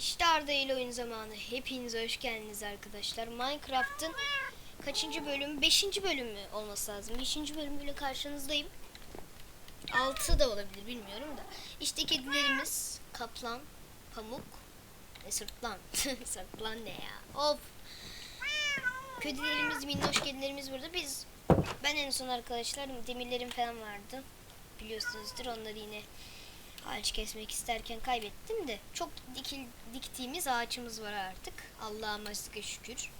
İşte Arda ile oyun zamanı. Hepiniz hoş geldiniz arkadaşlar. Minecraft'ın kaçıncı bölümü? Beşinci bölümü olması lazım. Beşinci bölümüyle karşınızdayım. Altı da olabilir bilmiyorum da. İşte kedilerimiz Kaplan, Pamuk ve Sırtlan. Sırtlan ne ya? Of. Kedilerimiz, minnoş kedilerimiz burada. Biz ben en son arkadaşlar demirlerim falan vardı. Biliyorsunuzdur onları yine ağaç kesmek isterken kaybettim de çok dikil, diktiğimiz ağaçımız var artık. Allah'a sıkı şükür.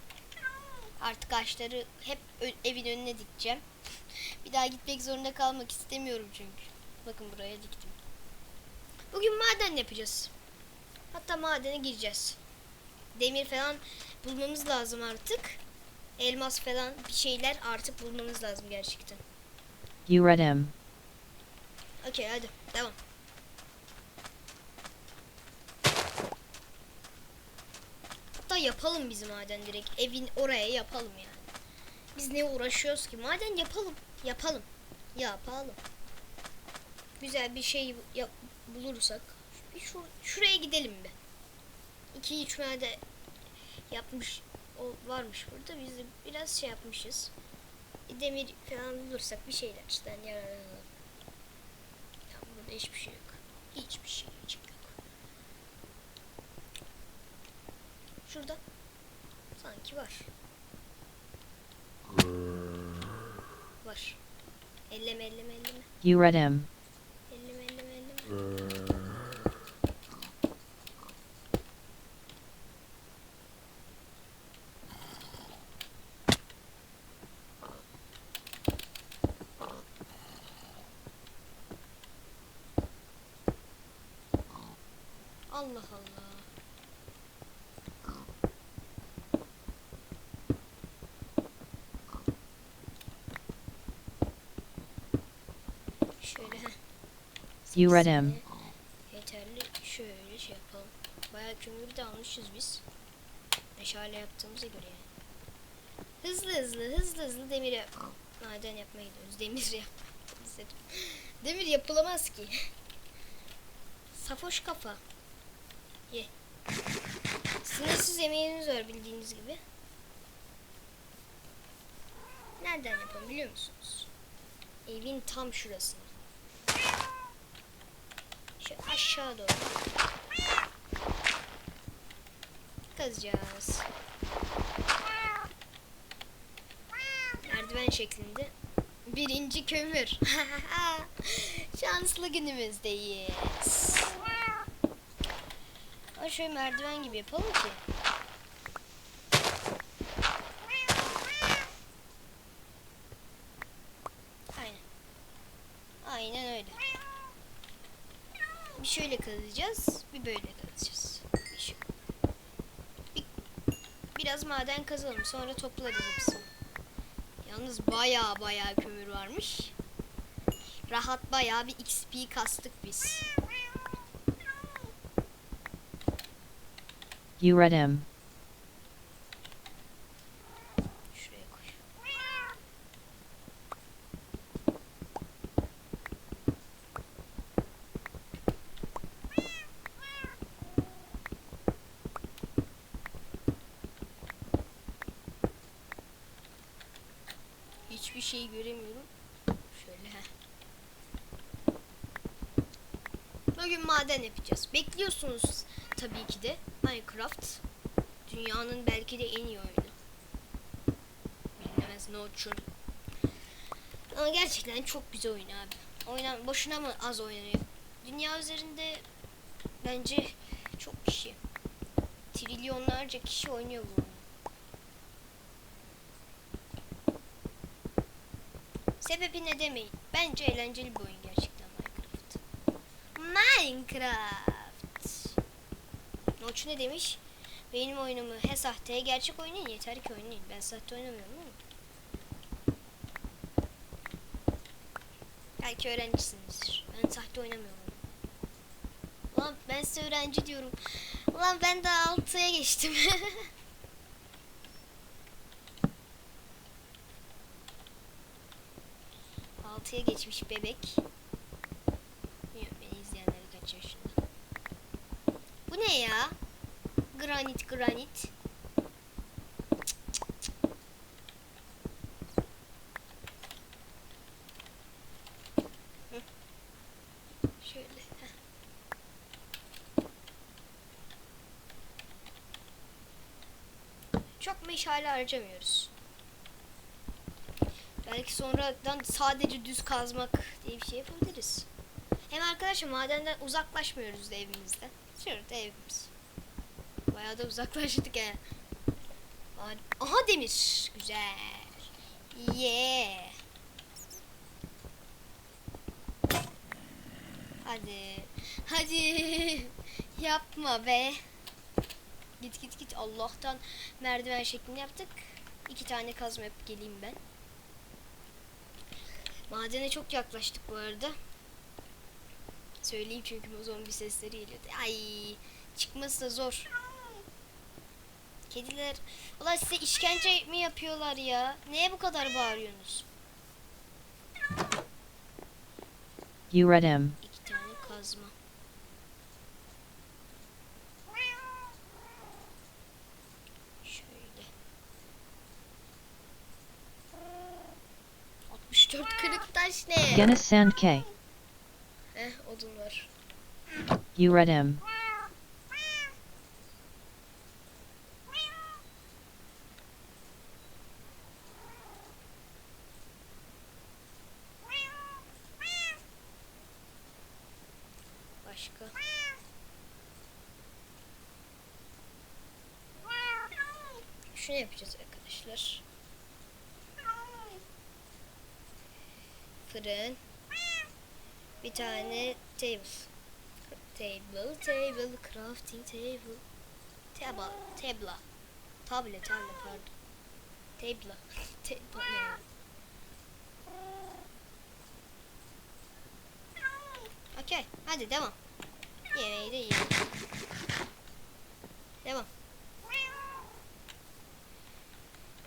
Artık ağaçları hep evin önüne dikeceğim. Bir daha gitmek zorunda kalmak istemiyorum çünkü. Bakın buraya diktim. Bugün maden yapacağız. Hatta madene gireceğiz. Demir falan bulmamız lazım artık. Elmas falan bir şeyler artık bulmamız lazım gerçekten. You read him. Okey hadi devam. Hatta yapalım bizim maden direkt. Evin oraya yapalım yani. Biz ne uğraşıyoruz ki? Maden yapalım. Yapalım. Yapalım. Güzel bir şey yap- bulursak. Bir şu, şuraya gidelim bir. İki üç maden yapmış o varmış burada. Biz de biraz şey yapmışız. Demir falan bulursak bir şeylerden yararlanalım. Tamam burada hiçbir şey yok. Hiç yok. Şurada sanki var. Var. Elleme elleme elleme. You read him. Elleme elleme elleme. Allah Allah. Şöyle heh. You read him. Yeterli. Şöyle şey yapalım. Bayağı kömür de almışız biz. Meşale yaptığımıza göre yani. Hızlı hızlı hızlı hızlı demir yap maden yapmaya gidiyoruz. Demir yap. Demir yapılamaz ki. Safoş kafa. Ye. Sınırsız yemeğiniz var bildiğiniz gibi. Nereden yapalım biliyor musunuz? Evin tam şurasında. Aşağı doğru. Kazacağız. Merdiven şeklinde. Birinci kömür. Şanslı günümüzdeyiz. Ama şöyle merdiven gibi yapalım ki. Aynen. Aynen öyle. Bir şöyle kazacağız, bir böyle. Bir, biraz maden kazalım, sonra toplarız hepsini. Yalnız baya baya kömür varmış. Rahat baya bir XP kastık biz. You read him. Şuraya koy. Hiçbir şey göremiyorum. Şöyle. heh. Bugün maden yapacağız. Bekliyorsunuz tabii ki de Minecraft. Dünyanın belki de en iyi oyunu. Bilinmez no çöl. Ama gerçekten çok güzel oyun abi. Oynan boşuna mı az oynanıyor? Dünya üzerinde bence çok kişi trilyonlarca kişi oynuyor bu oyunu. Sebebi ne demeyin. Bence eğlenceli bir oyun gerçekten. Minecraft. Noç ne demiş? Benim oyunumu he sahte he gerçek oynayın yeter ki oynayın. Ben sahte oynamıyorum ama. Belki öğrencisinizdir. Ben sahte oynamıyorum. Ulan ben size öğrenci diyorum. Ulan ben daha 6'ya geçtim. Altıya geçmiş bebek. Bilmiyorum beni izleyenleri kaç yaşında. Bu ne ya? Granit granit. Çok meşale harcamıyoruz. Belki sonradan sadece düz kazmak diye bir şey yapabiliriz. Hem arkadaşlar madenden uzaklaşmıyoruz da evimizden. Şurada evimiz. Bayağı da uzaklaştık he. Aha demir. Güzel. Yeah. Hadi. Hadi. Yapma be. Git git git. Allah'tan merdiven şeklinde yaptık. İki tane kazma yapıp geleyim ben. Madene çok yaklaştık bu arada. Söyleyeyim çünkü bu zombi sesleri geliyordu. Ay çıkması da zor. Kediler. Ulan size işkence mi yapıyorlar ya? Neye bu kadar bağırıyorsunuz? You read him. İki tane kazma. Şöyle. 64 kırık taş ne? Gonna sand K. Eh odun var. You read him. Başka. Şunu yapacağız arkadaşlar. Fırın. Bir tane table. Table, table, crafting table. Table, tabla. Table, table pardon. Tabla. Tabla ne ya? Hadi devam. Yemeği de yiyelim. Devam.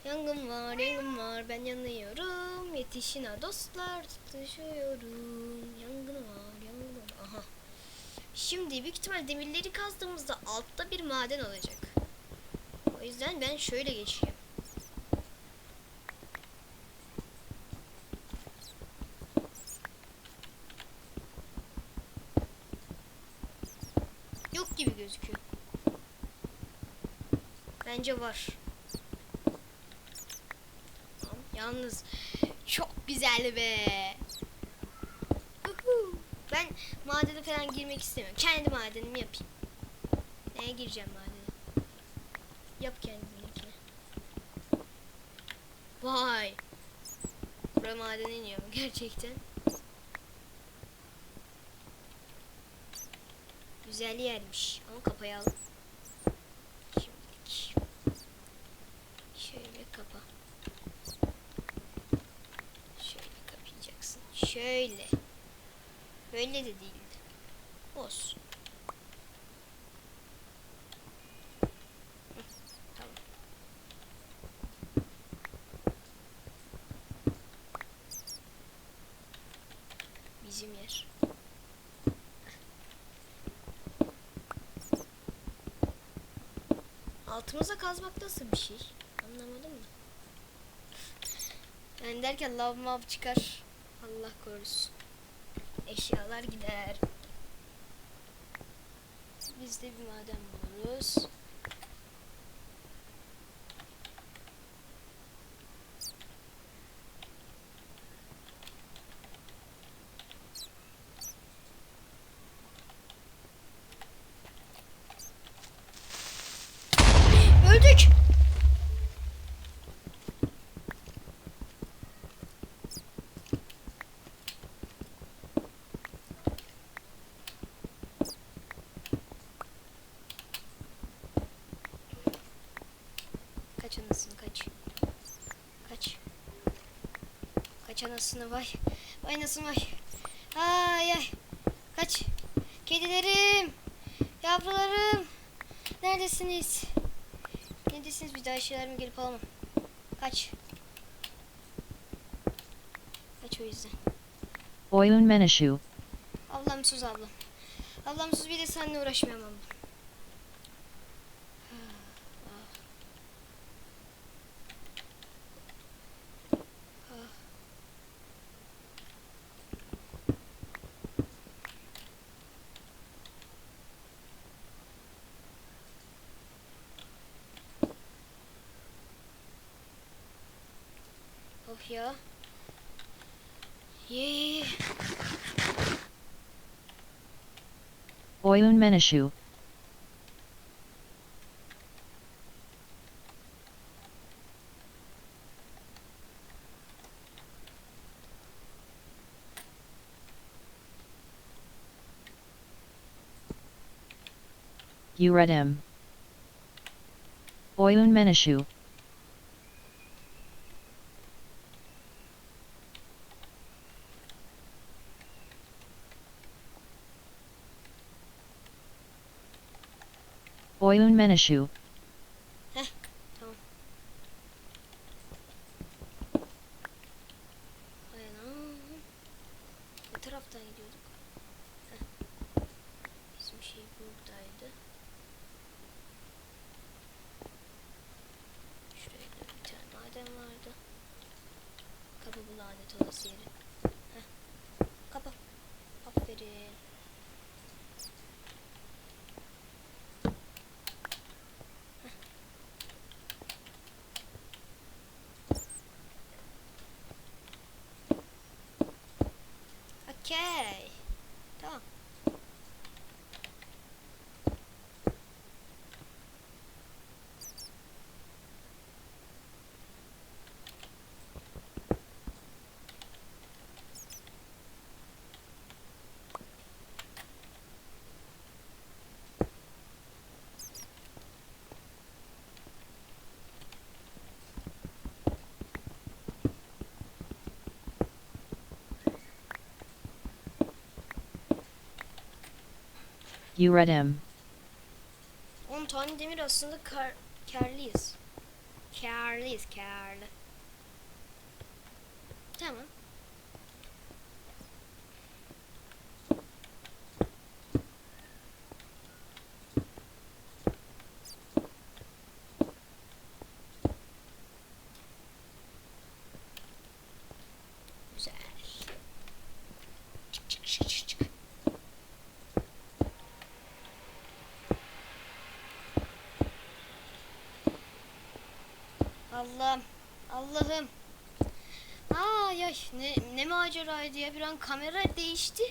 Yangın var, yangın var, ben yanıyorum. Yetişin ha dostlar, tutuşuyorum. Yangın var, yangın var. Aha. Şimdi büyük ihtimal demirleri kazdığımızda altta bir maden olacak. O yüzden ben şöyle geçeyim. Yok gibi gözüküyor. Bence var. Yalnız çok güzel be. Ben madene falan girmek istemiyorum. Kendi madenimi yapayım. Neye gireceğim madene? Yap kendininkini. Vay. Buraya maden iniyor mu gerçekten? Güzel yermiş. Ama kapayalım. Şimdilik. Şöyle kapa. Şöyle Şöyle. Böyle de değildi. Olsun. Bizim yer. Altımıza kazmak nasıl bir şey? Anlamadım da. Yani derken lav mav çıkar. Allah korusun. Eşyalar gider. Biz de bir maden buluruz. Kaç anasını kaç. Kaç. Kaç anasını vay. Vay anasını vay. Ay ay. Kaç. Kedilerim. Yavrularım. Neredesiniz? Neredesiniz? Bir daha eşyalarımı gelip alamam. Kaç. Kaç o yüzden. Oyun Meneshu. Ablam sus ablam. Ablam sus bir de seninle uğraşmayamam. Ya. Yee. Oyun Menashu. Uredem. Oyun Menashu. Oyun Boyun Menishu, Uredem. 10 tane demir aslında kar, karlıyız. Karlıyız karlı. Allah'ım. Allah'ım. Aa ya ne, ne maceraydı ya bir an kamera değişti.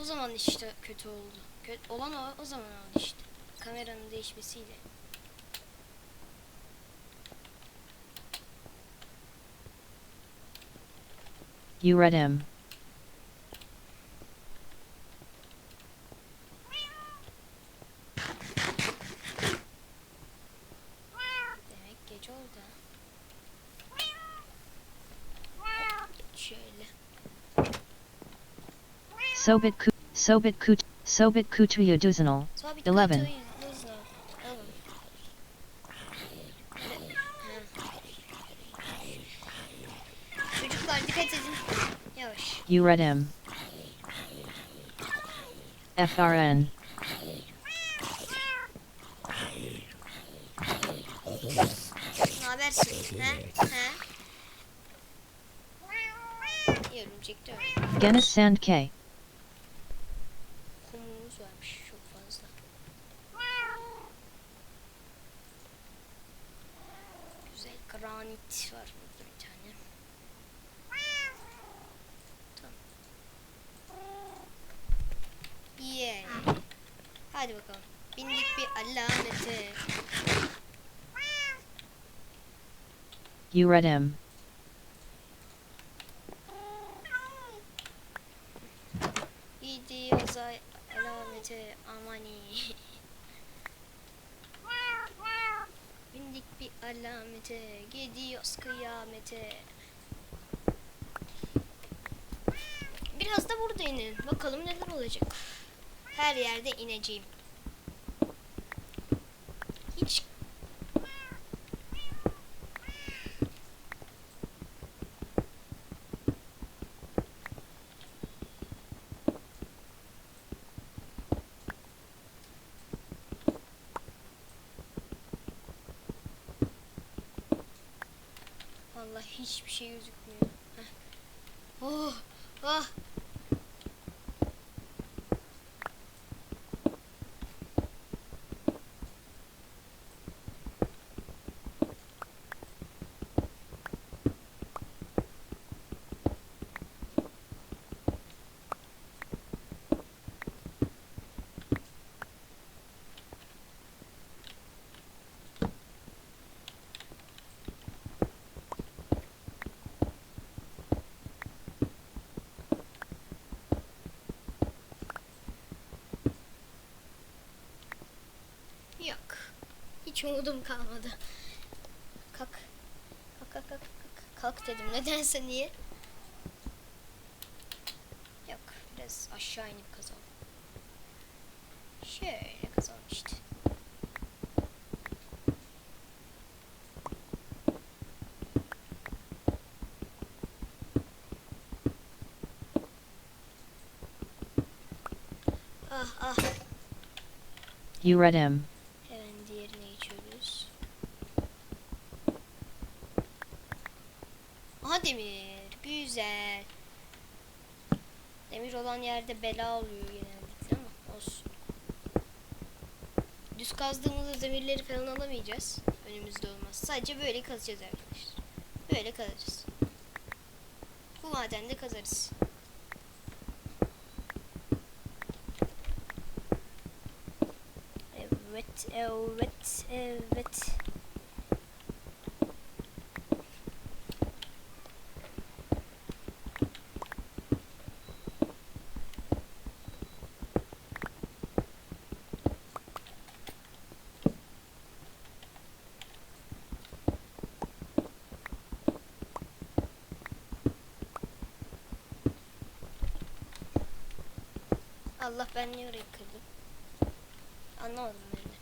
O zaman işte kötü oldu. Kötü olan o, o zaman oldu işte. Kameranın değişmesiyle. Uredem. Demek Sobit Ku Sobit Kut Sobit Kutuya Duzinal eleven. You read him. FRN. Nabersin? Sand K. Uredem. Gidiyoruz ay- alamete amani. Bindik bir alamete, gidiyoruz kıyamete. Biraz da burada inelim. Bakalım neler olacak. Her yerde ineceğim. shoes Yok. Hiç umudum kalmadı. Kalk. Kalk kalk kalk. kalk. Dedim. Nedense niye? Yok. Biraz aşağı inip kazalım. Şöyle kazalım işte. Ah ah. Uredem. Hemen diğerine geçiyoruz. Aha demir. Güzel. Demir olan yerde bela oluyor genellikle ama olsun. Düz kazdığımızda demirleri falan alamayacağız. Önümüzde olmaz. Sadece böyle kazacağız arkadaşlar. Böyle kazacağız. Bu madende kazarız. Evet, evet. Allah ben niye orayı kırdım? Anlamadım ben de.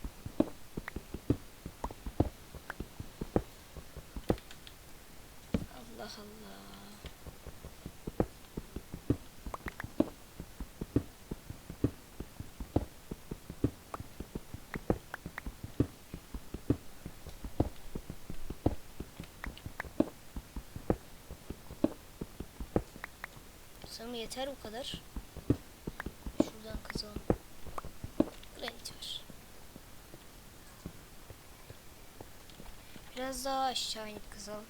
Allah Allah. Sanırım yeter bu kadar. Şuradan kazalım. Granit var. Biraz daha aşağı inip kazalım.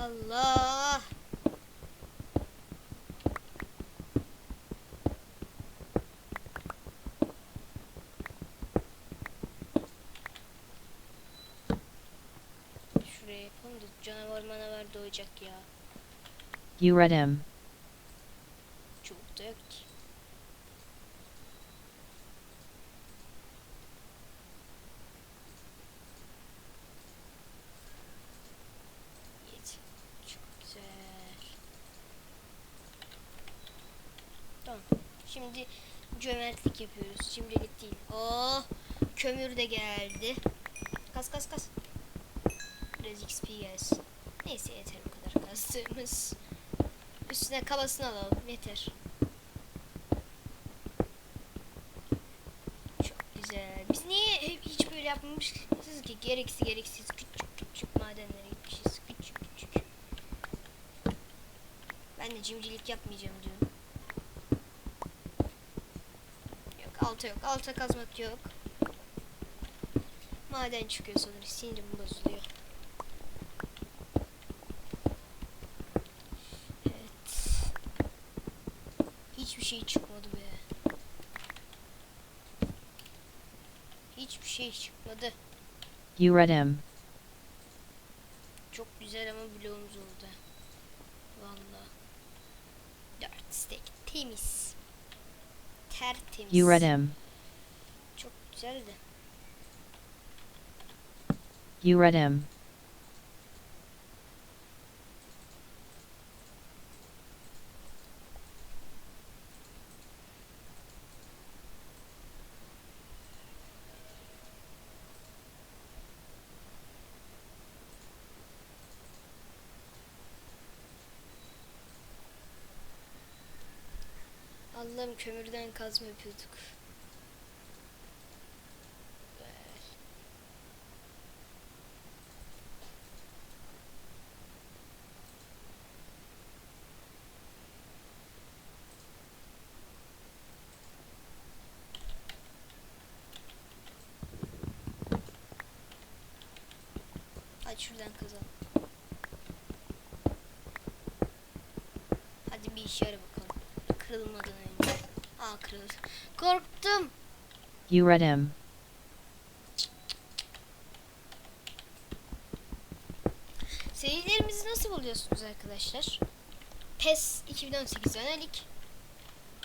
Allah! Şuraya yapalım da canavar doğacak ya. Çok da yok ki. Yedi. Çok güzel. Tamam. Şimdi cömertlik yapıyoruz. Şimdilik değil. Oh! Kömür de geldi. Kas kas kas. Biraz XP gelsin. Neyse yeter bu kadar kastığımız. Üstüne kabasını alalım yeter. Çok güzel. Biz niye hiç böyle yapmamışız ki? Gereksiz gereksiz küçük küçük madenlere gitmişiz. Küçük küçük. Ben de cimcilik yapmayacağım diyorum. Yok alta yok. Alta kazmak yok. Maden çıkıyor sonra sinirim bozuluyor. Evet. Hiçbir şey çıkmadı be. Hiçbir şey çıkmadı. Uredem. Çok güzel ama bloğumuz oldu. Valla. Dört stack temiz. Tertemiz. Uredem. Çok güzeldi. Uredem. Allah'ım kömürden kazma yapıyorduk. Hadi şuradan kazalım. Hadi bir işe yara bakalım. Kırılmadan. Aa. Korktum. Uredem. Serilerimizi nasıl buluyorsunuz arkadaşlar? PES 2018 yönelik.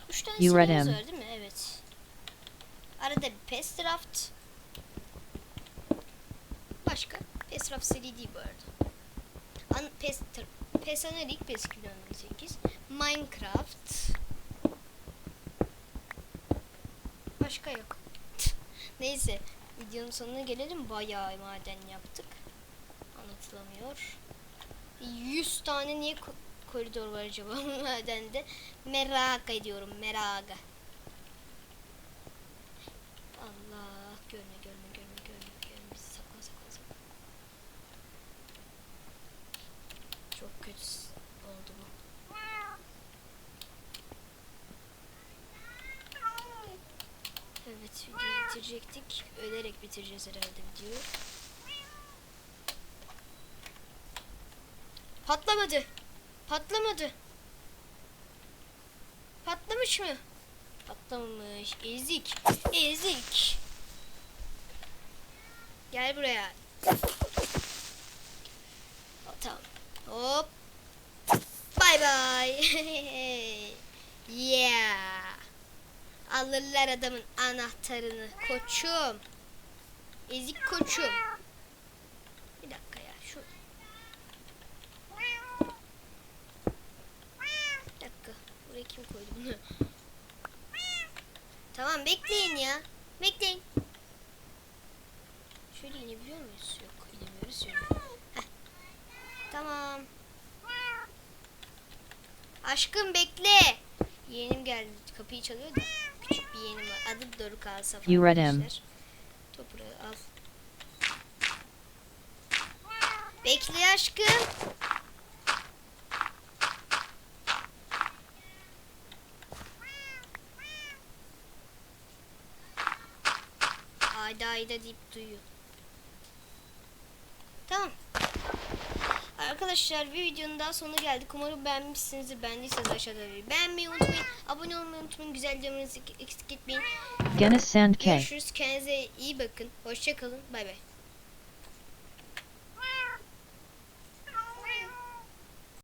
3 tane You read serimiz him. var değil mi? Evet. Arada bir PES Draft. Başka? PES Draft seri değil bu arada. An PES, PES Analik PES 2018. Minecraft. Başka yok. Neyse. Videonun sonuna gelelim. Bayağı maden yaptık. Anlatılamıyor. 100 tane niye ko- koridor var acaba madende? Merak ediyorum. Merak. Bitireceğiz herhalde videoyu. Patlamadı. Patlamadı. Patlamış mı? Patlamamış. Ezik. Ezik. Gel buraya. Tamam. Hop. Bye bye. yeah. Alırlar adamın anahtarını. Koçum. Ezik koçum. Bir dakika ya. Şu Bir dakika. Buraya kim koydu bunu? tamam bekleyin ya. Bekleyin. Şöyle inebiliyor muyuz? Yok inemiyoruz. Şöyle. Heh. Tamam. Aşkım bekle. Yeğenim geldi. Kapıyı çalıyor da. Küçük bir yeğenim var. Adı Doruk Asaf You read him. Toprağı al. Bekle aşkım. Ayda ayda deyip duyuyor. Tamam. Arkadaşlar bir videonun daha sonuna geldik. Umarım beğenmişsinizdir. Beğendiyseniz aşağıda bir beğenmeyi unutmayın. Abone olmayı unutmayın. Güzel yorumlarınızı eksik etmeyin. Genis Sand K. Görüşürüz. Kendinize iyi bakın. Hoşçakalın. Bay bay.